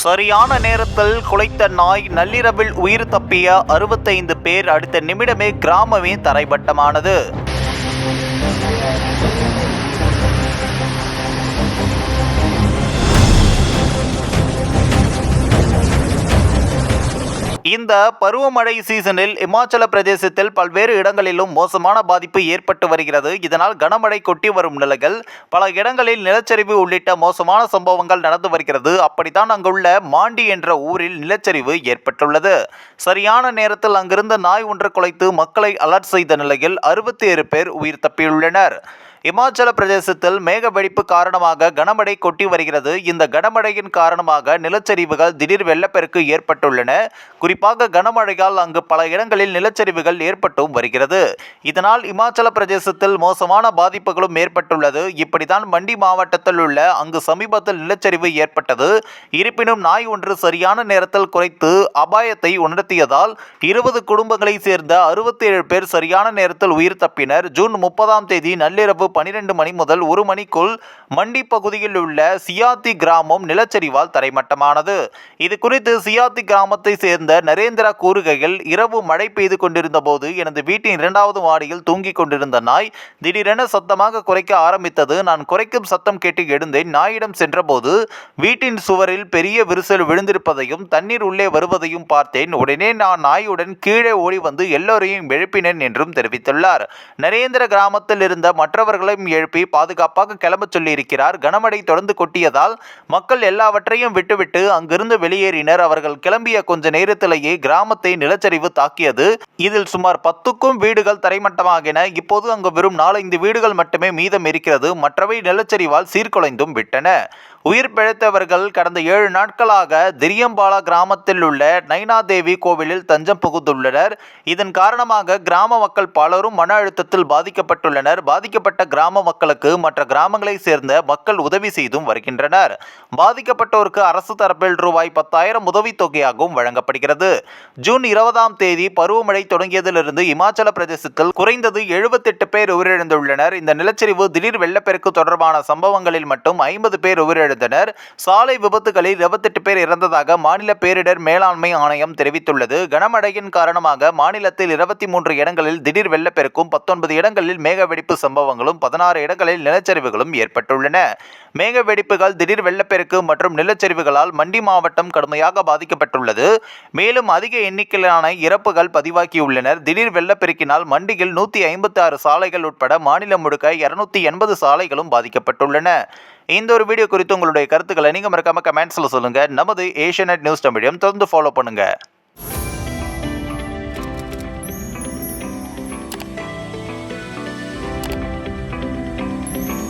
சரியான நேரத்தில் குலைத்த நாய் நள்ளிரவில் உயிர் தப்பிய அறுபத்தைந்து பேர் அடுத்த நிமிடமே கிராமமே தரைப்பட்டமானது இந்த பருவமழை சீசனில் இமாச்சல பிரதேசத்தில் பல்வேறு இடங்களிலும் மோசமான பாதிப்பு ஏற்பட்டு வருகிறது. இதனால் கனமழை கொட்டி வரும் நிலைகள் பல இடங்களில் நிலச்சரிவு உள்ளிட்ட மோசமான சம்பவங்கள் நடந்து வருகிறது. அப்படித்தான் அங்குள்ள மாண்டி என்ற ஊரில் நிலச்சரிவு ஏற்பட்டுள்ளது. சரியான நேரத்தில் அங்கிருந்த நாய் ஒன்று குலைத்து மக்களை அலர்ட் செய்த நிலையில் அறுபத்தி ஏழு பேர் உயிர் தப்பியுள்ளனர். இமாச்சல பிரதேசத்தில் மேக வெடிப்பு காரணமாக கனமழை கொட்டி வருகிறது. இந்த கனமழையின் காரணமாக நிலச்சரிவுகள் திடீர் வெள்ளப்பெருக்கு ஏற்பட்டுள்ளன. குறிப்பாக கனமழையால் அங்கு பல இடங்களில் நிலச்சரிவுகள் ஏற்பட்டும் வருகிறது. இதனால் இமாச்சல பிரதேசத்தில் மோசமான பாதிப்புகளும் ஏற்பட்டுள்ளது. இப்படித்தான் மண்டி மாவட்டத்தில் உள்ள அங்கு சமீபத்தில் நிலச்சரிவு ஏற்பட்டது. இருப்பினும் நாய் ஒன்று சரியான நேரத்தில் குறைத்து அபாயத்தை உணர்த்தியதால் இருபது குடும்பங்களை சேர்ந்த அறுபத்தி ஏழு பேர் சரியான நேரத்தில் உயிர் தப்பினர். ஜூன் முப்பதாம் தேதி நள்ளிரவு பனிரெண்டு மணி முதல் ஒரு மணிக்குள் மண்டி பகுதியில் உள்ள சியாத்தி கிராமம் நிலச்சரிவால் தரைமட்டமானது. இது குறித்து சியாத்தி கிராமத்தை சேர்ந்த நரேந்திரா கூறுகையில் இரவு மழை பெய்து கொண்டிருந்த போது எனது வீட்டின் இரண்டாவது மாடியில் தூங்கிக் கொண்டிருந்த நாய் திடீரென சத்தமாக குறைக்க ஆரம்பித்தது. நான் குறைக்கும் சத்தம் கேட்டு எழுந்தேன். நாயிடம் சென்றபோது வீட்டின் சுவரில் பெரிய விரிசல் விழுந்திருப்பதையும் தண்ணீர் உள்ளே வருவதையும் பார்த்தேன். உடனே நான் நாயுடன் கீழே ஓடி வந்து எல்லோரையும் எழுப்பினேன் என்றும் தெரிவித்துள்ளார். நரேந்திர கிராமத்தில் இருந்த வீரர்களையும் எழுப்பி பாதுகாப்பாக கிளம்ப சொல்லியிருக்கிறார். கனமழை தொடர்ந்து கொட்டியதால் மக்கள் எல்லாவற்றையும் விட்டுவிட்டு அங்கிருந்து வெளியேறினர். அவர்கள் கிளம்பிய கொஞ்ச நேரத்திலேயே கிராமத்தை நிலச்சரிவு தாக்கியது. இதில் சுமார் பத்துக்கும் வீடுகள் தரைமட்டமாகின. இப்போது அங்கு வெறும் நாலஞ்சு வீடுகள் மட்டுமே மீதம் இருக்கிறது. மற்றவை நிலச்சரிவால் சீர்குலைந்தும் விட்டன. உயிர் பிழைத்தவர்கள் கடந்த ஏழு நாட்களாக திரியம்பாலா கிராமத்தில் உள்ள நைனாதேவி கோவிலில் தஞ்சம் புகுந்துள்ளனர். இதன் காரணமாக கிராம மக்கள் பலரும் மன அழுத்தத்தில் பாதிக்கப்பட்டுள்ளனர். பாதிக்கப்பட்ட கிராம மக்களுக்கு மற்ற கிராமங்களை சேர்ந்த மக்கள் உதவி செய்தும் வருகின்றனர். பாதிக்கப்பட்டோருக்கு அரசு தரப்பில் ரூபாய் பத்தாயிரம் உதவித்தொகையாகவும் வழங்கப்படுகிறது. ஜூன் இருபதாம் தேதி பருவமழை தொடங்கியதிலிருந்து இமாச்சல பிரதேசத்தில் குறைந்தது எழுபத்தெட்டு பேர் உயிரிழந்துள்ளனர். இந்த நிலச்சரிவு திடீர் வெள்ளப்பெருக்கு தொடர்பான சம்பவங்களில் மட்டும் ஐம்பது பேர் உயிரிழந்தனர் சாலை விபத்துகளில் இருபத்தெட்டு பேர் இறந்ததாக மாநில பேரிடர் மேலாண்மை ஆணையம் தெரிவித்துள்ளது. கனமழையின் காரணமாக மாநிலத்தில் இருபத்தி மூன்று இடங்களில் திடீர் வெள்ளப்பெருக்கும் பத்தொன்பது இடங்களில் மேக வெடிப்பு சம்பவங்களும் பதினாறு இடங்களில் நிலச்சரிவுகளும் ஏற்பட்டுள்ளன. மேக வெடிப்புகள் திடீர் வெள்ளப்பெருக்கு மற்றும் நிலச்சரிவுகளால் மண்டி மாவட்டம் கடுமையாக பாதிக்கப்பட்டுள்ளது. மேலும் அதிக எண்ணிக்கையிலான இறப்புகள் பதிவாகியுள்ளனர். திடீர் வெள்ளப்பெருக்கினால் மண்டியில் நூற்றி ஐம்பத்தி ஆறு சாலைகள் உட்பட மாநிலம் முழுக்க இருநூத்தி எண்பது சாலைகளும் பாதிக்கப்பட்டுள்ளன. இந்த ஒரு வீடியோ குறித்து உங்களுடைய கருத்துக்களை நீங்கள் மறக்காம கமெண்ட்ஸில் சொல்லுங்கள் நமது ஏஷியநெட் நியூஸ் தமிழையும் தொடர்ந்து ஃபாலோ பண்ணுங்கள்